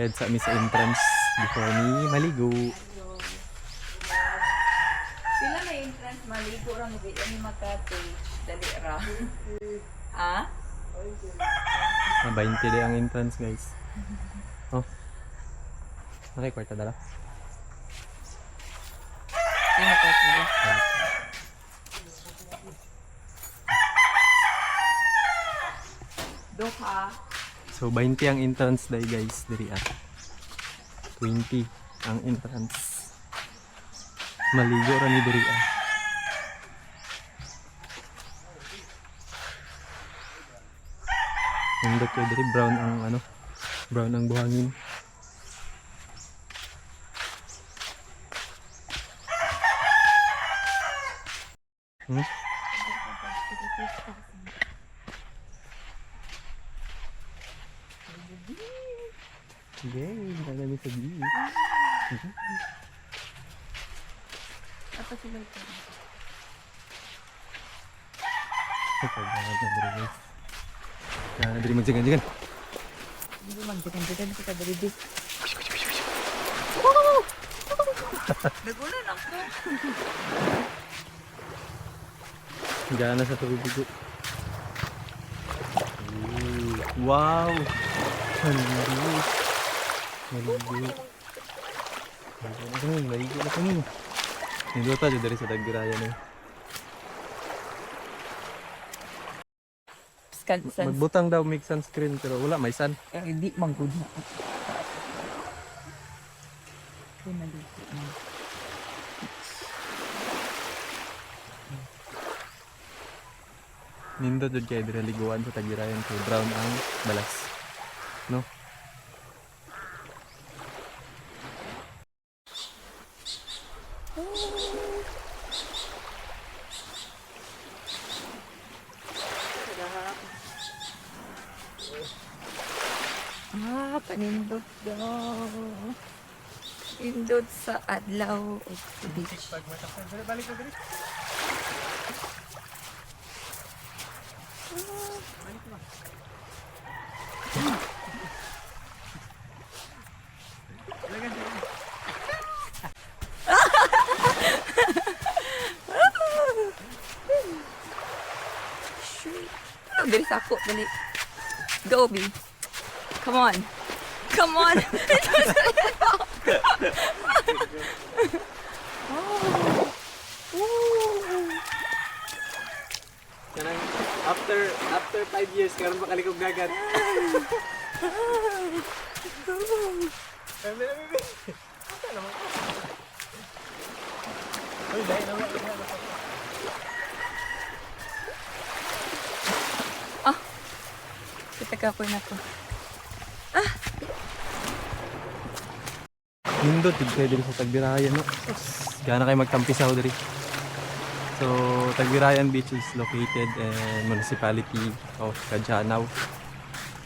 Magbayad sa amin sa entrance before ni maligo. Sila na entrance maligo ra mo ni Makati. Dali ra. ha? Ah, 20 din ang entrance guys. Oh. Okay, kwarta dala. Sino ka sila? Duha. So 20 ang entrance day guys diri ah. 20 ang entrance. Maligo ra ni diri ah. Nindot kayo diri brown ang ano, brown ang buhangin. Hmm? Yay, wala namin sa beach. Apa sila ito? Ito, bangat na diri guys. Kaya na diri magsigan-sigan. Hindi mo magdagan-dagan kita dali di. Nagulan ako. Gana sa tubig ko. Ooh, Wow! Maligo. Maligo. Maligo na kami, maligo na kami. Nindot tayo dari sa Tagiraya na. Scan, san, Magbutang daw make sunscreen pero wala may sun. eh, di manggod na. Kaya naligo na. Nindot jud kay diri liguan sa Tagirayan kay brown ang balas. No? Ah, panindot daw. Indot sa adlaw o sa beach. Shoot. Dali sa ako, dali. Gobi, Come on. Come on. it doesn't oh. After, after five years, karon makalikog dagat. Ay, dahil naman. Kita ka po na to. Nindot jud kay diri sa Tagbirayan no. Gana kay magtampisaw diri. So Tagbirayan Beach is located in municipality of Kajanao.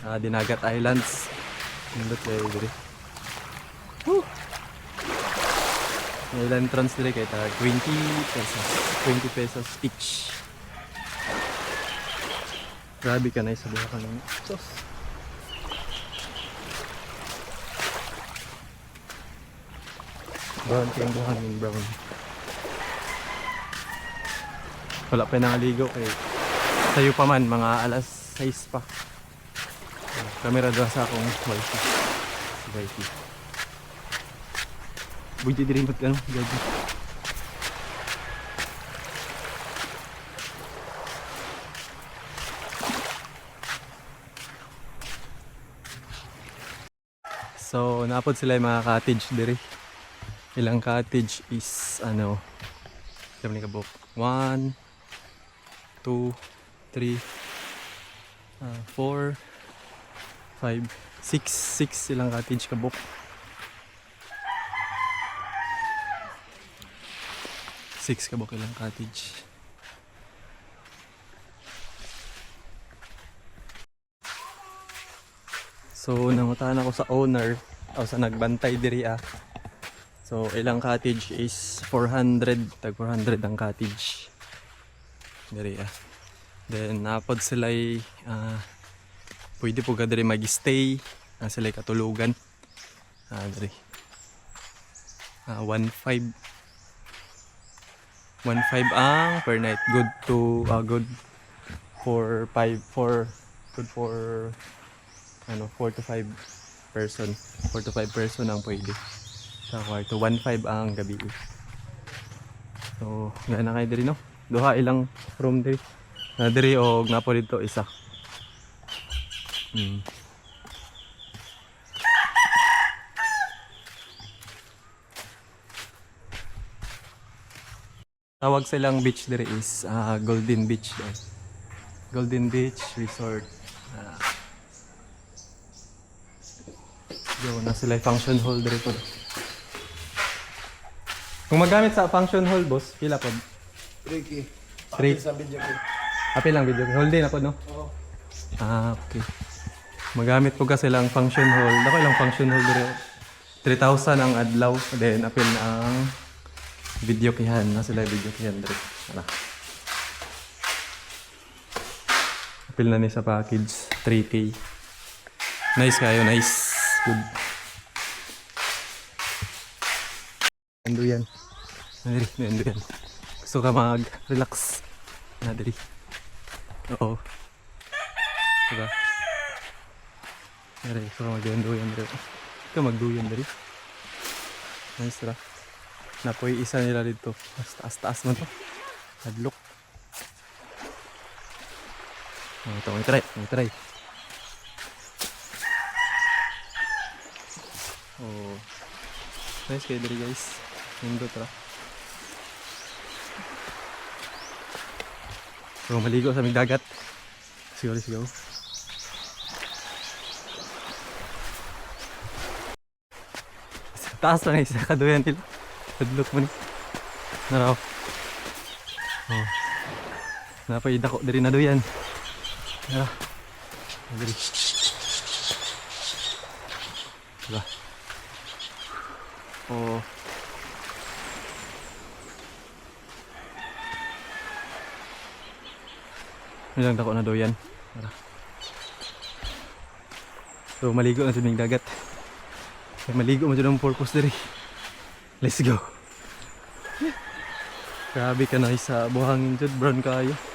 Uh, Dinagat Islands. Nindot kay diri. Woo! May entrance diri kay tag 20 pesos. 20 pesos each. Grabe ka na sa buha ka ng sos. Brown kayong buhangin brown. Wala pa nangaligo kay sayo pa man mga alas 6 pa. Kamera doon sa akong wifi. Wifi. Buti din rin ano, gabi. So, napod sila yung mga cottage diri. Ilang cottage is ano Kami ni kabuk 1 2 3 4 5 6 6 ilang cottage kabuk Six kabuk ilang cottage So nangutan ako sa owner o sa nagbantay diri ah So, ilang cottage is 400. Tag 400 ang cottage. Diri ah. Then, napod sila uh, pwede po ka diri mag-stay. Na sila katulugan. Ah, diri. Ah, 1.5 1.5 ang per night. Good to ah, good for 5 for good for ano 4 to 5 person. 4 to 5 person ang pwede. Sa kwarto 1.5 ang gabi. So, gana kayo diri no. Duha ilang room diri. Na diri og napo dito isa. Mm. Tawag silang beach diri is ah, Golden Beach daw. Golden Beach Resort. Ah. Yo, na sila function hall diri po. Kung magamit sa function hall, boss, pila po? Ricky. Three. Sa video ko. Happy lang video. Hold day na po, no? Oo. Ah, okay. Magamit po kasi lang function hall. Dako lang function hall diri. 3,000 ang adlaw. Then, apil na ang video kihan. Na sila video kihan diri. Ano? Apil na ni sa package. 3K. Nice kayo. Nice. Good. Ando yan. Nadiri. Ando yan. Gusto ka mag-relax. Nadiri. Oo. Diba? Dari, ikaw magduyan-duyan dari. Ikaw magduyan dari. Nice ra. Napoy isa nila dito. Mas taas-taas man to. Hadlok. Oh, ito, may try. May try. Oh. Nice kayo dari guys. Nindot ra. So, maligo sa may dagat. Let's go. Sa taas na isa kaduyan nila. Hadlok mo ni. Naraw. Oh. Napay dako diri na duyan. Nara. Diri. Diba? Oh. Ilang dako na duyan. Nara. So maligo na sa dagat. Maligo mo dyan ang purpose diri. Let's go. Grabe ka na sa buhangin dyan. Brown kayo.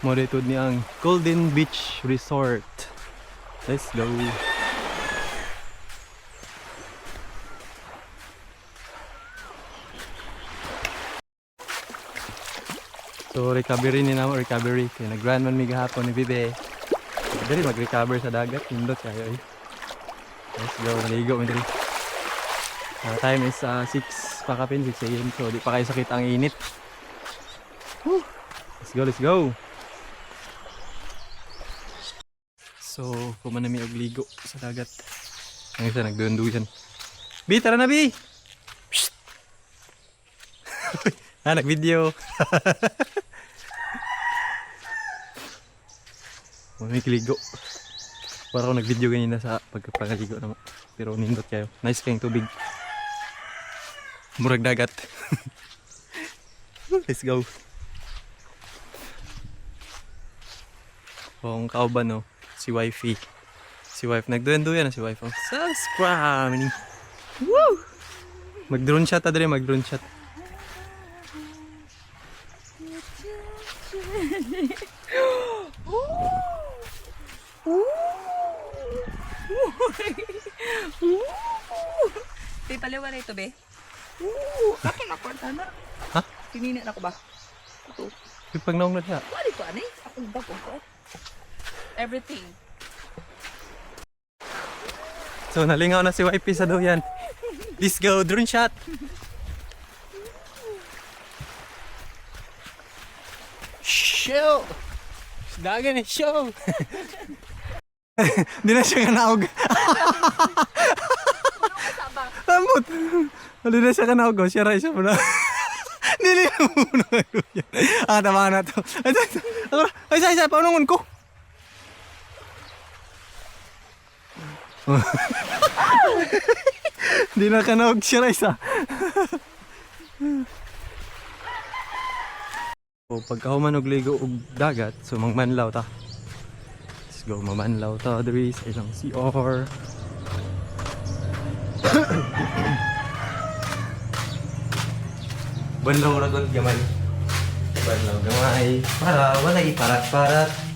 Mo ni ang Golden Beach Resort. Let's go. So recovery ni namo recovery kay nag-run man mi gahapon ni Bibe. Dili mag-recover sa dagat nindot kayo eh. Let's go maligo mi diri. Uh, time is uh, 6 pa kapin 6 AM so di pa kayo sakit ang init. Whew. Let's go, let's go. So, kumanami og ligo sa dagat. Ang isa nagduyan-duyan. Bi, tara na Bi! Psst! ah, nag-video. May kiligo. Para ako nag-video ganina sa pagkapangaligo na mo. Pero nindot kayo. Nice kayong tubig. Murag dagat. Let's go. Kung kauban no, si wifey. Si wife, nagduyan-duyan na si wife. Oh, subscribe! Woo! Mag-drone shot adre, mag-drone shot. Be, paliwa na ito, be. Ooh, ako na kwarta na. Ha? Pinina na ko ba? Ito. Pag naong na siya. Wali ko, ano eh? Ako ba ko ko? Everything. So nalingaw na si wifey sa duyan. Let's go, drone shot! Show! Dagan eh, show! Di na siya kanaog. Amot! Di na siya kanaog. oh. Siya rin siya muna. Dili na muna. Ah, tama na to. Ay, ay, ay, ay, ay, ay, paunungan ko. Di na kanaog siya rin sa. So pagka human og ligo og dagat, so mangmanlaw ta. Let's go mamanlaw ta diri sa ilang CR. Banlaw ra gamay. Banlaw gamay para wala iparat-parat.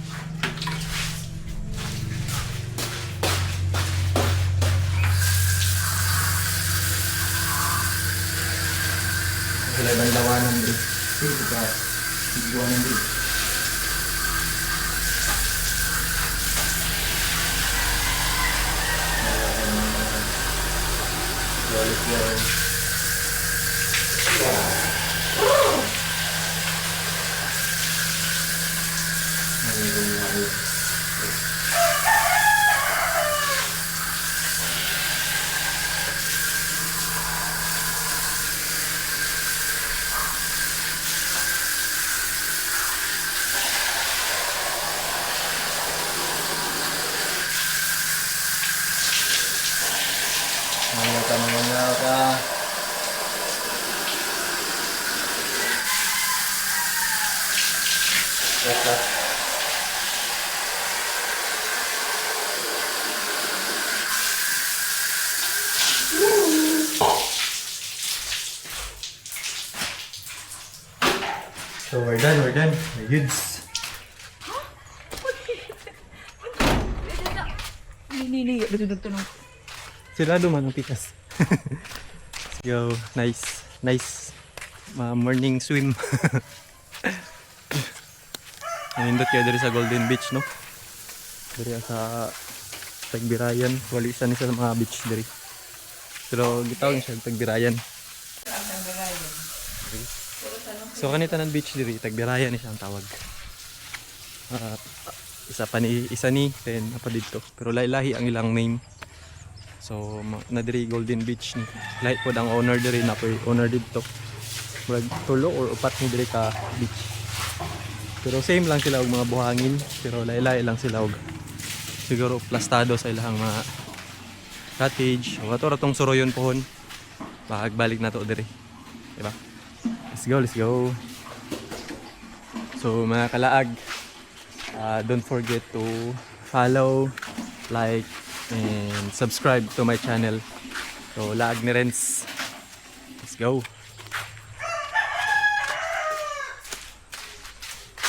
Sila banlawanan diri. Sige ka. Siguranan diri. Balik lang. Mga tanong nga ka. Basta. So we're done, we're done. We're dito dito nung. Sila duman ang pikas. Yo, nice. Nice. Ma morning swim. Nindot kayo diri sa Golden Beach, no? Diri sa Tagbirayan. Wali isa ni sa mga beach diri. Pero gitawag siya Tagbirayan. So kanita ng beach diri, Tagbirayan ni siya ang tawag. At isa pa ni isa ni then apa dito. Pero lahi-lahi ang ilang name. So, na diri Golden Beach ni. Lahi po ang owner diri na po owner dito. Murag tulo or upat ni diri ka beach. Pero same lang sila og mga buhangin, pero lahi-lahi lang sila og siguro plastado sa ilang mga cottage. O ato ratong suroyon pohon. Pagbalik na to diri. Diba? Let's go, let's go. So, mga kalaag, uh, don't forget to follow, like, and subscribe to my channel. So, laag ni Renz. Let's go.